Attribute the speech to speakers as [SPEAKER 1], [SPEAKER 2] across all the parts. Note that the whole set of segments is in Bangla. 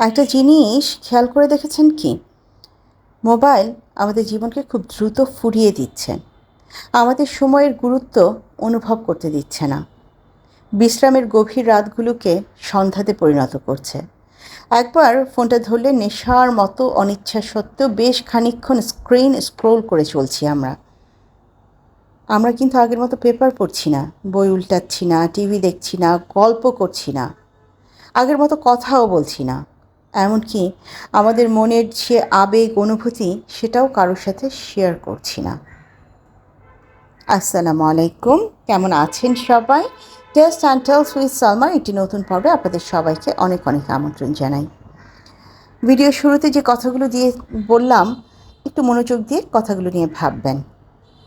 [SPEAKER 1] একটা জিনিস খেয়াল করে দেখেছেন কি? মোবাইল আমাদের জীবনকে খুব দ্রুত ফুরিয়ে দিচ্ছে। আমাদের সময়ের গুরুত্ব অনুভব করতে দিচ্ছে না। বিশ্রামের গভীর রাতগুলোকে সন্ধ্যাতে পরিণত করছে। একবার ফোনটা ধরলে নেশার মতো অনিচ্ছা সত্ত্বেও বেশ খানিকক্ষণ স্ক্রিন স্ক্রোল করে চলছি আমরা। আমরা কিন্তু আগের মতো পেপার পড়ছি না, বই উল্টাচ্ছি না, টিভি দেখছি না, গল্প করছি না। আগের মতো কথাও বলছি না। এমনকি আমাদের মনের যে আবেগ, অনুভূতি, সেটাও কারোর সাথে শেয়ার করছি না। আসসালামু আলাইকুম। কেমন আছেন সবাই? Taste and tales with Salman একটি নতুন পর্বে আপনাদের সবাইকে অনেক অনেক আমন্ত্রণ জানাই। ভিডিও শুরুতে যে কথাগুলো দিয়ে বললাম, একটু মনোযোগ দিয়ে কথাগুলো নিয়ে ভাববেন।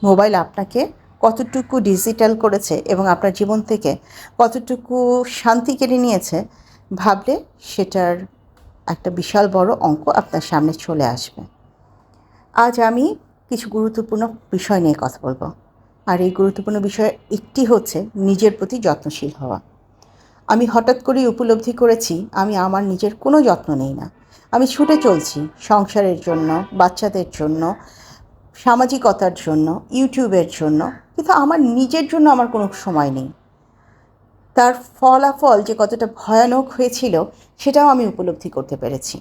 [SPEAKER 1] মোবাইল আপনাকে কতটুকু ডিজিটাল করেছে এবং আপনার জীবন থেকে কতটুকু শান্তি কেড়ে নিয়েছে ভাবলে সেটার একটা বিশাল বড় অঙ্ক আপনার সামনে চলে আসবে। আজ আমি কিছু গুরুত্বপূর্ণ বিষয় নিয়ে কথা বলব। আর এই গুরুত্বপূর্ণ বিষয় একটি হচ্ছে নিজের প্রতি যত্নশীল হওয়া। আমি হঠাৎ করেই উপলব্ধি করেছি, আমি আমার নিজের কোনো যত্ন নেই না। আমি ছুটে চলছি সংসারের জন্য, বাচ্চাদের জন্য, সামাজিকতার জন্য, ইউটিউবের জন্য, কিন্তু আমার নিজের জন্য আমার কোনো সময় নেই। তার ফলাফল যে কতটা ভয়ানক হয়েছিল, সেটাও আমি উপলব্ধি করতে পেরেছি।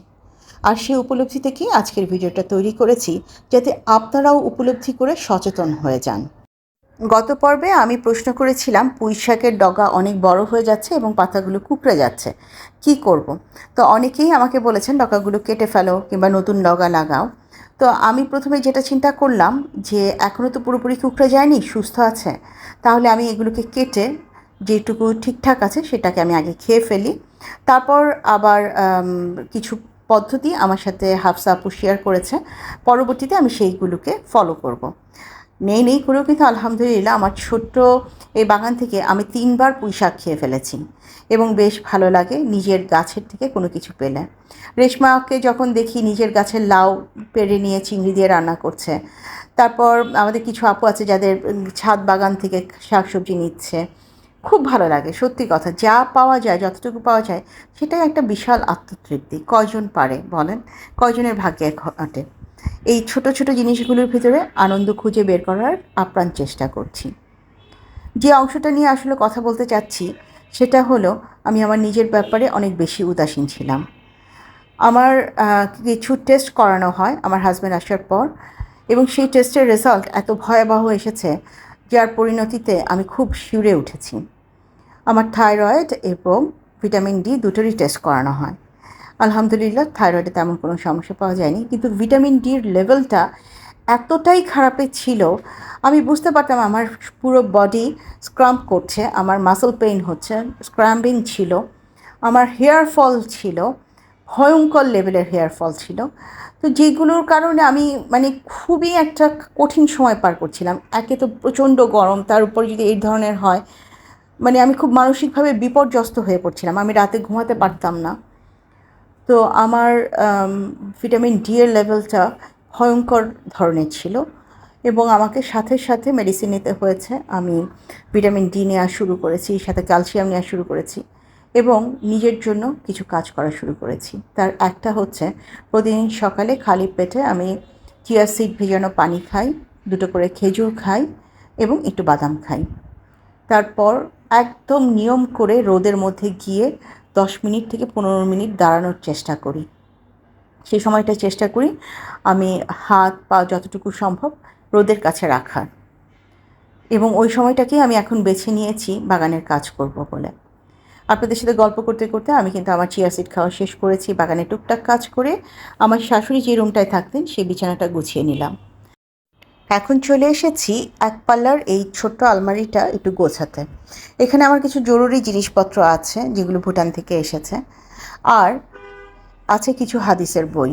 [SPEAKER 1] আর সেই উপলব্ধি থেকেই আজকের ভিডিওটা তৈরি করেছি, যাতে আপনারাও উপলব্ধি করে সচেতন হয়ে যান। গত পর্বে আমি প্রশ্ন করেছিলাম পুঁই শাকের ডগা অনেক বড় হয়ে যাচ্ছে এবং পাতাগুলো কুকড়ে যাচ্ছে, কি করব। তো অনেকেই আমাকে বলেছেন, ডগাগুলো কেটে ফেলো কিংবা নতুন ডগা লাগাও। তো আমি প্রথমে যেটা চিন্তা করলাম যে এখনও তো পুরোপুরি কুকড়ে যায়নি, সুস্থ আছে। তাহলে আমি এগুলোকে কেটে যেটুকু ঠিকঠাক আছে সেটাকে আমি আগে খেয়ে ফেলি। তারপর আবার কিছু পদ্ধতি আমার সাথে হাফসা আপু শেয়ার করেছে। পরবর্তীতে আমি সেইগুলোকে ফলো করব। নেই নেই করেও কিন্তু আলহামদুলিল্লাহ আমার ছোট্ট এই বাগান থেকে আমি তিনবার পুঁই শাক খেয়ে ফেলেছি এবং বেশ ভালো লাগে নিজের গাছের থেকে কোনো কিছু পেলে। রেশমাকে যখন দেখি নিজের গাছের লাউ পেরে নিয়ে চিংড়ি দিয়ে রান্না করছে। তারপর আমাদের কিছু আপু আছে যাদের ছাদ বাগান থেকে শাকসবজি নিচ্ছে। খুব ভালো লাগে, সত্যি কথা। যা পাওয়া যায়, যতটুকু পাওয়া যায়, সেটাই একটা বিশাল আত্মতৃপ্তি। কয়জন পারে বলেন? কয়জনের ভাগ্যে ঘটে এই ছোট ছোট জিনিসগুলোর ভিতরে আনন্দ খুঁজে বের করার আপ্রাণ চেষ্টা করছি। যে অংশটা নিয়ে আসলে কথা বলতে চাচ্ছি, সেটা হলো, আমি আমার নিজের ব্যাপারে অনেক বেশি উদাসীন ছিলাম। আমার কিছু টেস্ট করানো হয় আমার হাজব্যান্ড আসার পর এবং সেই টেস্টের রেজাল্ট এত ভয়াবহ এসেছে যার পরিণতিতে আমি খুব শিউরে উঠেছি। আমার থাইরয়েড এবং ভিটামিন ডি দুটোরই টেস্ট করানো হয়। আলহামদুলিল্লাহ, থাইরয়েডে তেমন কোনো সমস্যা পাওয়া যায়নি, কিন্তু ভিটামিন ডির লেভেলটা এতটাই খারাপে ছিল, আমি বুঝতে পারতাম আমার পুরো বডি স্ক্রাম্প করছে, আমার মাসল পেইন হচ্ছে স্ক্র্যাম্বিং ছিল, আমার হেয়ার ফল ছিল ভয়ঙ্কর লেভেলের হেয়ার ফল ছিল। তো যেগুলোর কারণে আমি মানে খুবই একটা কঠিন সময় পার করছিলাম। একে তো প্রচণ্ড গরম, তার উপর যদি এই ধরনের হয় মানে আমি খুব মানসিকভাবে বিপর্যস্ত হয়ে পড়ছিলাম। আমি রাতে ঘুমাতে পারতাম না। তো আমার ভিটামিন ডি এর লেভেলটা ভয়ঙ্কর ধরনের ছিল এবং আমাকে সাথে সাথে মেডিসিন নিতে হয়েছে। আমি ভিটামিন ডি নেওয়া শুরু করেছি, সাথে ক্যালসিয়াম নেওয়া শুরু করেছি। এবং নিজের জন্য কিছু কাজ করা শুরু করেছি। তার একটা হচ্ছে, প্রতিদিন সকালে খালি পেটে আমি চিয়া সিড ভেজানো পানি খাই, দুটো করে খেজুর খাই এবং একটু বাদাম খাই। তারপর একদম নিয়ম করে রোদের মধ্যে গিয়ে দশ মিনিট থেকে পনেরো মিনিট দাঁড়ানোর চেষ্টা করি। সেই সময়টা চেষ্টা করি আমি হাত পা যতটুকু সম্ভব রোদের কাছে রাখার। এবং ওই সময়টাকেই আমি এখন বেছে নিয়েছি বাগানের কাজ করব বলে। আপনাদের সাথে গল্প করতে করতে আমি কিন্তু আমার চিয়া সিড খাওয়া শেষ করেছি, বাগানে টুকটাক কাজ করে আমার শাশুড়ি যে রুমটায় থাকতেন সেই বিছানাটা গুছিয়ে নিলাম। এখন চলে এসেছি এক পাল্লার এই ছোট্ট আলমারিটা একটু গোছাতে। এখানে আমার কিছু জরুরি জিনিসপত্র আছে যেগুলো ভুটান থেকে এসেছে। আর আছে কিছু হাদিসের বই।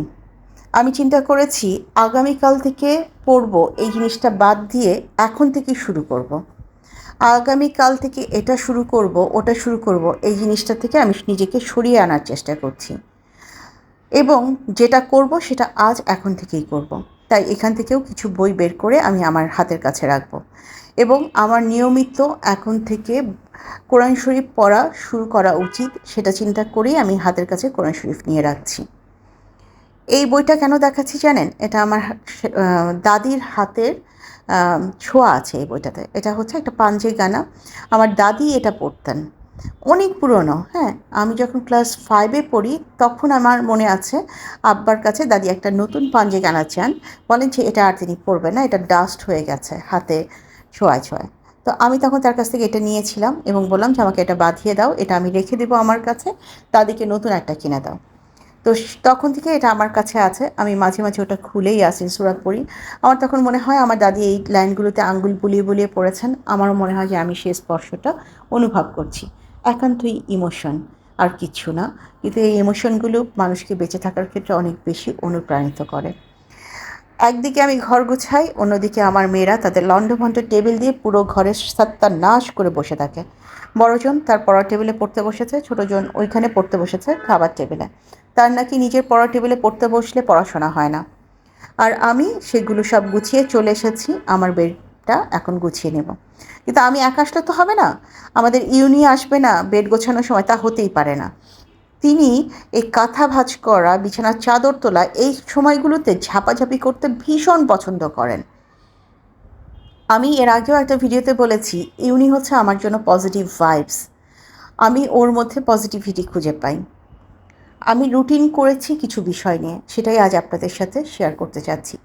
[SPEAKER 1] আমি চিন্তা করেছি আগামীকাল থেকে পড়ব, এই জিনিসটা বাদ দিয়ে এখন থেকে শুরু করব। আগামীকাল থেকে এটা শুরু করব, ওটা শুরু করব, এই জিনিসটা থেকে আমি নিজেকে সরিয়ে আনার চেষ্টা করছি। এবং যেটা করব সেটা আজ এখন থেকেই করব। তাই এখান থেকেও কিছু বই বের করে আমি আমার হাতের কাছে রাখব। এবং আমার নিয়মিত এখন থেকে কোরআন শরীফ পড়া শুরু করা উচিত, সেটা চিন্তা করেই আমি হাতের কাছে কোরআন শরীফ নিয়ে রাখছি। এই বইটা কেন দেখাচ্ছি জানেন? এটা আমার দাদির হাতের ছোঁয়া আছে এই বইটাতে। এটা হচ্ছে একটা পাঞ্জে গানা। আমার দাদি এটা পড়তেন। অনেক পুরনো হ্যাঁ? আমি যখন ক্লাস ফাইভে পড়ি, তখন আমার মনে আছে, আব্বার কাছে দাদি একটা নতুন পাঞ্জে গানা চান। বলেন যে, এটা আর তিনি পড়বেন না, এটা ডাস্ট হয়ে গেছে, হাতে ছোঁয়ায় ছোঁয়ায়। তো আমি তখন তার কাছ থেকে এটা নিয়েছিলাম এবং বললাম যে, আমাকে এটা বাঁধিয়ে দাও, এটা আমি রেখে দেবো আমার কাছে। দাদিকে নতুন একটা কিনে দাও। তো তখন থেকে এটা আমার কাছে আছে। আমি মাঝে মাঝে ওটা খুলেই আসিন সুরাত পড়ি। আমার তখন মনে হয় আমার দাদি এই লাইনগুলোতে আঙ্গুল বুলিয়ে বুলিয়ে পড়েছেন। আমারও মনে হয় যে আমি সেই স্পর্শটা অনুভব করছি। একান্তই ইমোশন, আর কিচ্ছু না। কিন্তু এই ইমোশনগুলো মানুষকে বেঁচে থাকার ক্ষেত্রে অনেক বেশি অনুপ্রাণিত করে। একদিকে আমি ঘর গুছাই, অন্যদিকে আমার মেয়েরা তাদের লণ্ডভণ্ড টেবিল দিয়ে পুরো ঘরের সত্তা নাশ করে বসে থাকে। বড়জন তার পড়ার টেবিলে পড়তে বসেছে ছোটজন ওইখানে পড়তে বসেছে খাবার টেবিলে। তার নাকি নিজের পড়ার টেবিলে পড়তে বসলে পড়াশোনা হয় না। আর আমি সেগুলো সব গুছিয়ে চলে এসেছি, আমার বেডটা এখন গুছিয়ে নেব। কিন্তু আমি একা আসলে তো হবে না। আমাদের ইউনি আসবে না, বেড গোছানোর সময় তা হতেই পারে না। তিনি এই কাঁথা ভাঁজ করা, বিছানার চাদর তোলা এই সময়গুলোতে ঝাপাঝাপি করতে ভীষণ পছন্দ করেন। আমি এর আগেও একটা ভিডিওতে বলেছি, ইউনি হচ্ছে আমার জন্য পজিটিভ ভাইবস আমি ওর মধ্যে পজিটিভিটি খুঁজে পাই। আমি রুটিন করেছি কিছু বিষয় নিয়ে, সেটাই আজ আপনাদের সাথে শেয়ার করতে চাচ্ছি।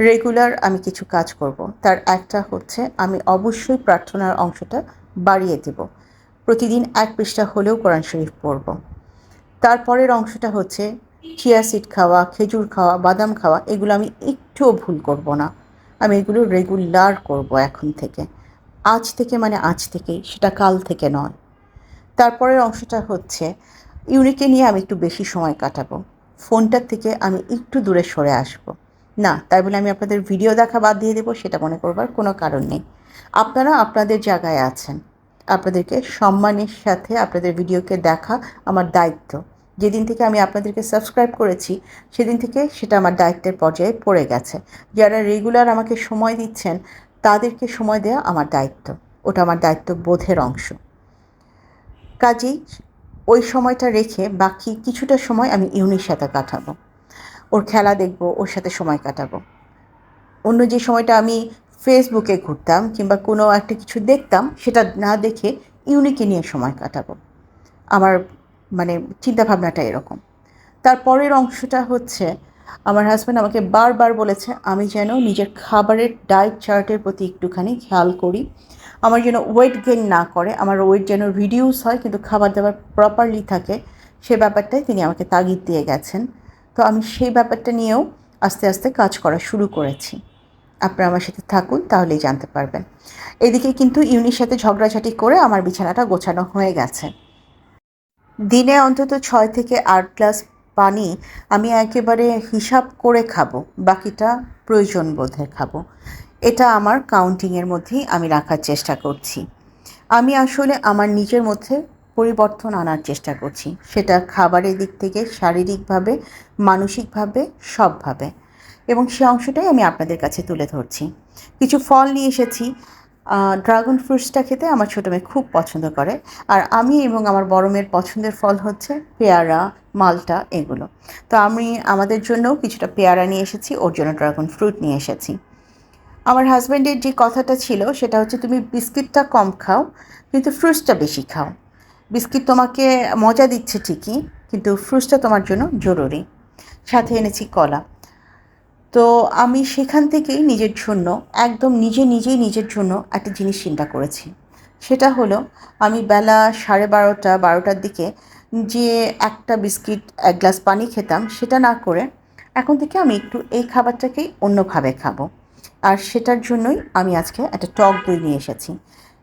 [SPEAKER 1] রেগুলার আমি কিছু কাজ করব, তার একটা হচ্ছে আমি অবশ্যই প্রার্থনার অংশটা বাড়িয়ে দেব। প্রতিদিন এক পৃষ্ঠা হলেও কোরআন শরীফ পড়ব। তারপরের অংশটা হচ্ছে চিয়া সিড খাওয়া, খেজুর খাওয়া, বাদাম খাওয়া, এগুলো আমি একটুও ভুল করব না। আমি এগুলো রেগুলার করব এখন থেকে। আজ থেকে মানে আজ থেকেই, সেটা কাল থেকে নয়। তারপরের অংশটা হচ্ছে, ইউনিকে নিয়ে আমি একটু বেশি সময় কাটাবো। ফোনটার থেকে আমি একটু দূরে সরে আসব। না, তাই বলে আমি আপনাদের ভিডিও দেখা বাদ দিয়ে দেবো, সেটা মনে করবার কোনো কারণ নেই। আপনারা আপনাদের জায়গায় আছেন। আপনাদেরকে, সম্মানের সাথে আপনাদের ভিডিওকে দেখা আমার দায়িত্ব। যেদিন থেকে আমি আপনাদেরকে সাবস্ক্রাইব করেছি, সেদিন থেকে সেটা আমার দায়িত্বের পর্যায়ে পড়ে গেছে। যারা রেগুলার আমাকে সময় দিচ্ছেন, তাদেরকে সময় দেওয়া আমার দায়িত্ব। ওটা আমার দায়িত্ব বোধের অংশ। কাজেই ওই সময়টা রেখে বাকি কিছুটা সময় আমি ইউনির সাথে কাটাবো। ওর খেলা দেখব, ওর সাথে সময় কাটাবো। অন্য যে সময়টা আমি ফেসবুকে ঘুরতাম কিংবা কোনো একটা কিছু দেখতাম, সেটা না দেখে ইউনিকে নিয়ে সময় কাটাবো। আমার মানে চিন্তাভাবনাটা এরকম। তারপরের অংশটা হচ্ছে, আমার হাজব্যান্ড আমাকে বারবার বলেছে, আমি যেন নিজের খাবারের ডায়েট চার্টের প্রতি একটুখানি খেয়াল করি। আমার যেন ওয়েট গেইন না করে, আমার ওয়েট যেন রিডিউস হয়, কিন্তু খাবার দাবার প্রপারলি থাকে। সে ব্যাপারটাই তিনি আমাকে তাগিদ দিয়ে গেছেন। তো আমি সেই ব্যাপারটা নিয়েও আস্তে আস্তে কাজ করা শুরু করেছি। আপনারা আমার সাথে থাকুন, তাহলেই জানতে পারবেন। এদিকে কিন্তু ইউনির সাথে ঝগড়াঝাটি করে আমার বিছানাটা গোছানো হয়ে গেছে। দিনে অন্তত ছয় থেকে আট গ্লাস পানি আমি একেবারে হিসাব করে খাব, বাকিটা প্রয়োজন বোধে খাব। এটা আমার কাউন্টিংয়ের মধ্যেই আমি রাখার চেষ্টা করছি। আমি আসলে আমার নিজের মধ্যে পরিবর্তন আনার চেষ্টা করছি। সেটা খাবারের দিক থেকে, শারীরিকভাবে, মানসিকভাবে, সবভাবে। এবং সে অংশটাই আমি আপনাদের কাছে তুলে ধরছি। কিছু ফল নিয়ে এসেছি। ড্রাগন ফ্রুটসটা খেতে আমার ছোটো মেয়ে খুব পছন্দ করে। আর আমি এবং আমার বড় মেয়ের পছন্দের ফল হচ্ছে পেয়ারা, মালটা, এগুলো। তো আমি আমাদের জন্য কিছুটা পেয়ারা নিয়ে এসেছি, ওর জন্য ড্রাগন ফ্রুট নিয়ে এসেছি। আমার হাজব্যান্ডের যে কথাটা ছিল, সেটা হচ্ছে তুমি বিস্কিটটা কম খাও, কিন্তু ফ্রুটসটা বেশি খাও। বিস্কিট তোমাকে মজা দিচ্ছে ঠিকই, কিন্তু ফ্রুটসটা তোমার জন্য জরুরি। সাথে এনেছি কলা। তো আমি সেখান থেকেই নিজের জন্য, একদম নিজে নিজেই নিজের জন্য একটা জিনিস চিন্তা করেছি। সেটা হলো, আমি বেলা সাড়ে বারোটা, বারোটার দিকে যে একটা বিস্কিট, এক গ্লাস পানি খেতাম, সেটা না করে এখন থেকে আমি একটু এই খাবারটাকেই অন্যভাবে খাব। আর সেটার জন্যই আমি আজকে একটা টক দই নিয়ে এসেছি।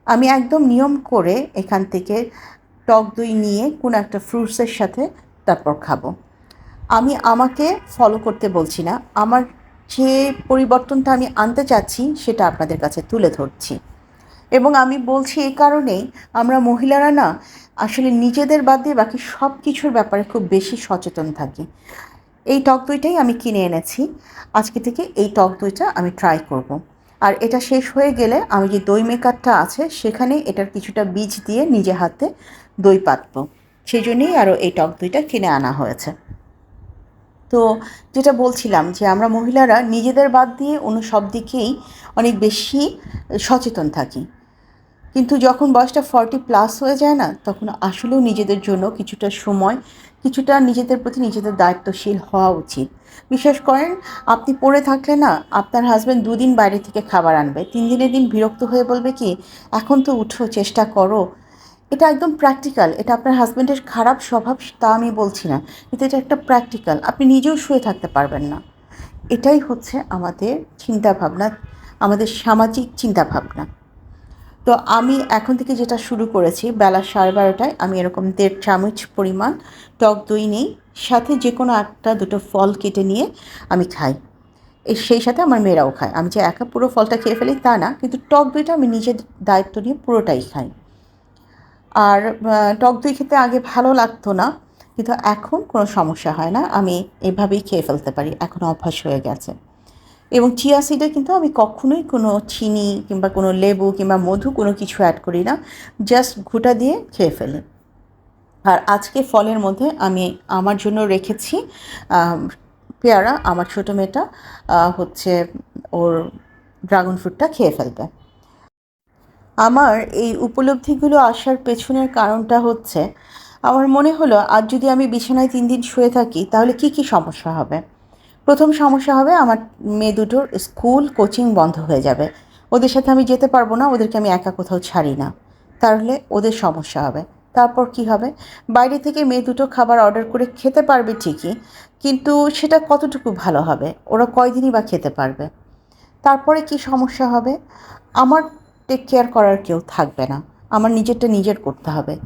[SPEAKER 1] আমি একদম নিয়ম করে এখান থেকে টক দই নিয়ে কোনো একটা ফ্রুটসের সাথে তারপর খাব। আমি আমাকে ফলো করতে বলছি না, আমার যে পরিবর্তনটা আমি আনতে চাচ্ছি, সেটা আপনাদের কাছে তুলে ধরছি। এবং আমি বলছি এই কারণেই আমরা মহিলারা না আসলে নিজেদের বাদ দিয়ে বাকি সব কিছুর ব্যাপারে খুব বেশি সচেতন থাকি। এই টক দইটাই আমি কিনে এনেছি। আজকে থেকে এই টক দইটা আমি ট্রাই করব। আর এটা শেষ হয়ে গেলে আমি যে দই মেকারটা আছে, সেখানে এটার কিছুটা বীজ দিয়ে নিজে হাতে দই পাতবো। সেই জন্যেই আরও এই টক দইটা কিনে আনা হয়েছে। তো যেটা বলছিলাম যে আমরা মহিলারা নিজেদের বাদ দিয়ে অন্য সব দিকেই অনেক বেশি সচেতন থাকি। কিন্তু যখন বয়সটা ফর্টি প্লাস হয়ে যায় না, তখন আসলেও নিজেদের জন্য কিছুটা সময়, কিছুটা নিজেদের প্রতি নিজেদের দায়িত্বশীল হওয়া উচিত। বিশ্বাস করেন, আপনি পড়ে থাকলে না আপনার হাজব্যান্ড দুদিন বাইরে থেকে খাবার আনবে, তিন দিনের দিন বিরক্ত হয়ে বলবে কি, এখন তো উঠো, চেষ্টা করো। এটা একদম প্র্যাকটিক্যাল এটা আপনার হাজব্যান্ডের খারাপ স্বভাব, তা আমি বলছি না, কিন্তু এটা একটা প্র্যাকটিক্যাল আপনি নিজেও শুয়ে থাকতে পারবেন না। এটাই হচ্ছে আমাদের চিন্তাভাবনা, আমাদের সামাজিক চিন্তাভাবনা। তো আমি এখন থেকে যেটা শুরু করেছি, বেলা সাড়ে বারোটায়, আমি এরকম দেড় চামচ পরিমাণ টক দই নেই, সাথে যে কোনো একটা দুটো ফল কেটে নিয়ে আমি খাই। এই সেই সাথে আমার মেয়েরাও খায়। আমি যে একা পুরো ফলটা খেয়ে ফেলি তা না, কিন্তু টক দইটা আমি নিজের দায়িত্ব নিয়ে পুরোটাই খাই। আর টক দই খেতে আগে ভালো লাগতো না, কিন্তু এখন কোনো সমস্যা হয় না, আমি এভাবেই খেয়ে ফেলতে পারি, এখন অভ্যাস হয়ে গেছে। এবং চিয়া সিডে কিন্তু আমি কখনোই কোনো চিনি কিংবা কোনো লেবু কিংবা মধু কোনো কিছু অ্যাড করি না জাস্ট ঘুটা দিয়ে খেয়ে ফেলি। আর আজকে ফলের মধ্যে আমি আমার জন্য রেখেছি পেয়ারা, আমার ছোটো মেয়েটা হচ্ছে ওর ড্রাগন ফ্রুটটা খেয়ে ফেলবে। আমার এই উপলব্ধিগুলো আসার পেছনের কারণটা হচ্ছে, আমার মনে হলো আজ যদি আমি বিছানায় তিন দিন শুয়ে থাকি, তাহলে কি কি সমস্যা হবে? প্রথম সমস্যা হবে আমার মেয়ে দুটোর স্কুল কোচিং বন্ধ হয়ে যাবে। ওদের সাথে আমি যেতে পারব না, ওদেরকে আমি একা কোথাও ছাড়ি না। তাহলে ওদের সমস্যা হবে। তারপর কি হবে? বাইরে থেকে মেয়ে দুটো খাবার অর্ডার করে খেতে পারবে ঠিকই, কিন্তু সেটা কতটুকু ভালো হবে? ওরা কয়দিনই বা খেতে পারবে? তারপরে কি সমস্যা হবে? আমার টেক কেয়ার করার কেউ থাকবে না। আমার নিজেরটা নিজের করতে হবে।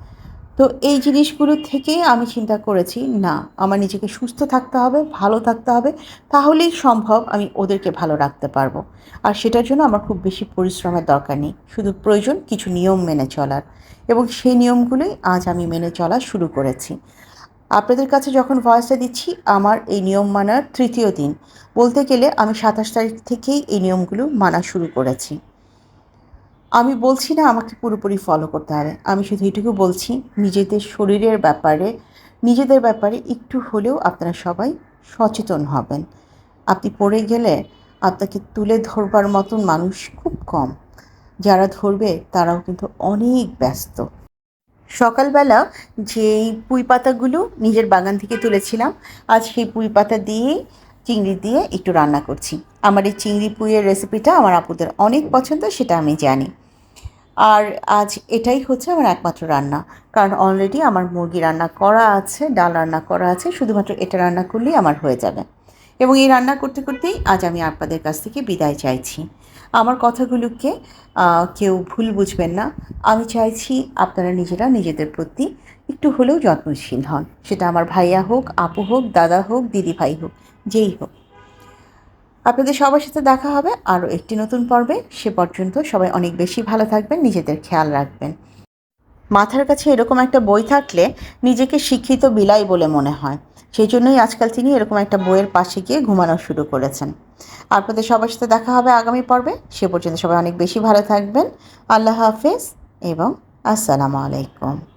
[SPEAKER 1] তো এই জিনিসগুলো থেকেই আমি চিন্তা করেছি, না, আমার নিজেকে সুস্থ থাকতে হবে, ভালো থাকতে হবে, তাহলেই সম্ভব আমি ওদেরকে ভালো রাখতে পারব। আর সেটার জন্য আমার খুব বেশি পরিশ্রমের দরকার নেই। শুধু প্রয়োজন কিছু নিয়ম মেনে চলার। এবং সেই নিয়মগুলোই আজ আমি মেনে চলা শুরু করেছি। আপনাদের কাছে যখন ভয়েসটা দিচ্ছি, আমার এই নিয়ম মানার তৃতীয় দিন। বলতে গেলে আমি সাতাশ তারিখ থেকেই এই নিয়মগুলো মানা শুরু করেছি। আমি বলছি না আমাকে পুরোপুরি ফলো করতে হবে। আমি শুধু এটুকু বলছি, নিজেদের শরীরের ব্যাপারে, নিজেদের ব্যাপারে একটু হলেও আপনারা সবাই সচেতন হবেন। আপনি পড়ে গেলে আপনাকে তুলে ধরবার মতন মানুষ খুব কম। যারা ধরবে তারাও কিন্তু অনেক ব্যস্ত। সকালবেলা যেই পুঁই পাতাগুলো নিজের বাগান থেকে তুলেছিলাম, আজ সেই পুঁই পাতা দিয়েই চিংড়ি দিয়ে একটু রান্না করছি। আমার এই চিংড়ি পুইয়ের রেসিপিটা আমার আপুদের অনেক পছন্দ, সেটা আমি জানি। আর আজ এটাই হচ্ছে আমার একমাত্র রান্না। কারণ অলরেডি আমার মুরগি রান্না করা আছে, ডাল রান্না করা আছে, শুধুমাত্র এটা রান্না করলেই আমার হয়ে যাবে। এবং এই রান্না করতে করতেই আজ আমি আপনাদের কাছ থেকে বিদায় চাইছি। আমার কথাগুলোকে কেউ ভুল বুঝবেন না। আমি চাইছি আপনারা নিজেরা নিজেদের প্রতি একটু হলেও যত্নশীল হন। সেটা আমার ভাইয়া হোক, আপু হোক, দাদা হোক দিদি ভাই হোক। যেই হোক। আপনাদের সবার সাথে দেখা হবে আরও একটি নতুন পর্বে। সে পর্যন্ত সবাই অনেক বেশি ভালো থাকবেন, নিজেদের খেয়াল রাখবেন। মাথার কাছে এরকম একটা বই থাকলে নিজেকে শিক্ষিত বিলাই বলে মনে হয়। সেই জন্যই আজকাল তিনি এরকম একটা বইয়ের পাশে গিয়ে ঘুমানো শুরু করেছেন। আপনাদের সবার সাথে দেখা হবে আগামী পর্বে। সে পর্যন্ত সবাই অনেক বেশি ভালো থাকবেন। আল্লাহ হাফেজ এবং আসসালামু আলাইকুম।